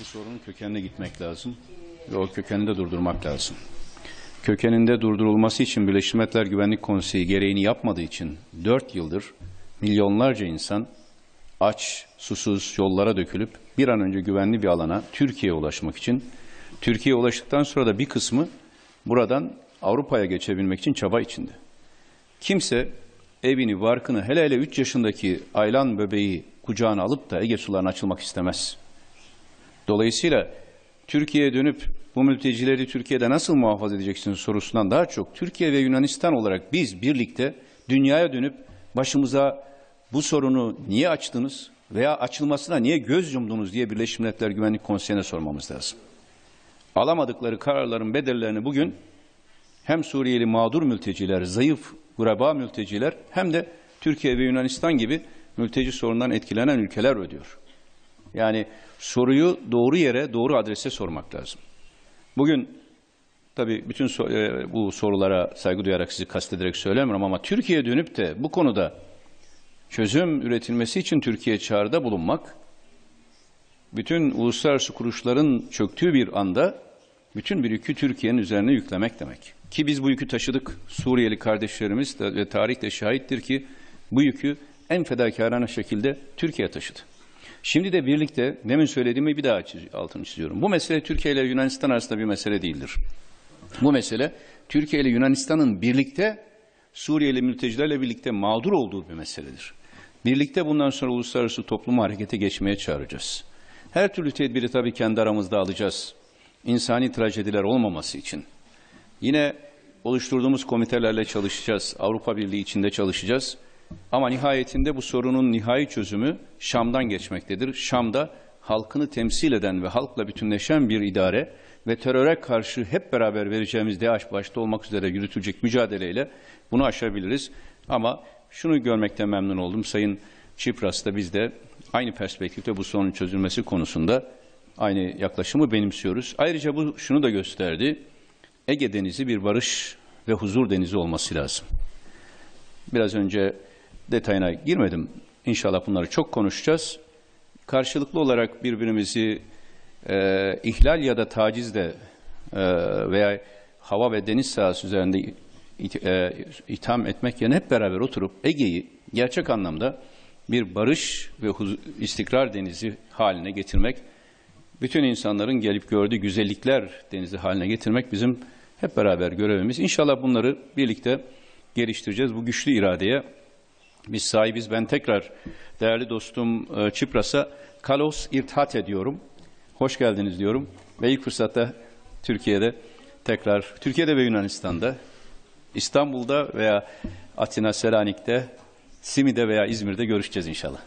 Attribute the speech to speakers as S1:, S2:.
S1: Bu sorunun kökenine gitmek lazım ve o kökeninde durdurmak lazım. Kökeninde durdurulması için Birleşmiş Milletler Güvenlik Konseyi gereğini yapmadığı için 4 yıldır milyonlarca insan aç, susuz yollara dökülüp bir an önce güvenli bir alana Türkiye'ye ulaşmak için Türkiye'ye ulaştıktan sonra da bir kısmı buradan Avrupa'ya geçebilmek için çaba içinde. Kimse evini, barkını hele hele 3 yaşındaki aylan bebeği kucağına alıp da Ege sularına açılmak istemez. Dolayısıyla Türkiye'ye dönüp bu mültecileri Türkiye'de nasıl muhafaza edeceksiniz sorusundan daha çok Türkiye ve Yunanistan olarak biz birlikte dünyaya dönüp başımıza bu sorunu niye açtınız veya açılmasına niye göz yumdunuz diye Birleşmiş Milletler Güvenlik Konseyi'ne sormamız lazım. Alamadıkları kararların bedellerini bugün hem Suriyeli mağdur mülteciler, zayıf gureba mülteciler hem de Türkiye ve Yunanistan gibi mülteci sorundan etkilenen ülkeler ödüyor. Yani soruyu doğru yere, doğru adrese sormak lazım. Bugün tabii bütün so- e, bu sorulara saygı duyarak sizi kastederek söylemiyorum ama Türkiye'ye dönüp de bu konuda çözüm üretilmesi için Türkiye çağrıda bulunmak, bütün uluslararası kuruluşların çöktüğü bir anda bütün bir yükü Türkiye'nin üzerine yüklemek demek. Ki biz bu yükü taşıdık. Suriyeli kardeşlerimiz de, ve tarih de şahittir ki bu yükü en fedakarane şekilde Türkiye taşıdı. Şimdi de birlikte demin söylediğimi bir daha çiz- altını çiziyorum. Bu mesele Türkiye ile Yunanistan arasında bir mesele değildir. Bu mesele Türkiye ile Yunanistan'ın birlikte Suriyeli mültecilerle birlikte mağdur olduğu bir meseledir. Birlikte bundan sonra uluslararası toplumu harekete geçmeye çağıracağız. Her türlü tedbiri tabii kendi aramızda alacağız. İnsani trajediler olmaması için. Yine oluşturduğumuz komitelerle çalışacağız. Avrupa Birliği içinde çalışacağız. Ama nihayetinde bu sorunun nihai çözümü Şam'dan geçmektedir. Şam'da halkını temsil eden ve halkla bütünleşen bir idare ve teröre karşı hep beraber vereceğimiz DAEŞ başta olmak üzere yürütülecek mücadeleyle bunu aşabiliriz. Ama şunu görmekte memnun oldum. Sayın Çipras da biz de aynı perspektifte bu sorunun çözülmesi konusunda aynı yaklaşımı benimsiyoruz. Ayrıca bu şunu da gösterdi. Ege Denizi bir barış ve huzur denizi olması lazım. Biraz önce detayına girmedim. İnşallah bunları çok konuşacağız. Karşılıklı olarak birbirimizi e, ihlal ya da tacizle e, veya hava ve deniz sahası üzerinde it, e, itham etmek yerine hep beraber oturup Ege'yi gerçek anlamda bir barış ve istikrar denizi haline getirmek, bütün insanların gelip gördüğü güzellikler denizi haline getirmek bizim hep beraber görevimiz. İnşallah bunları birlikte geliştireceğiz. Bu güçlü iradeye biz sahibiz. Ben tekrar değerli dostum e, Çipras'a kalos irtihat ediyorum. Hoş geldiniz diyorum. Ve ilk fırsatta Türkiye'de tekrar, Türkiye'de ve Yunanistan'da, İstanbul'da veya Atina, Selanik'te, Simi'de veya İzmir'de görüşeceğiz inşallah.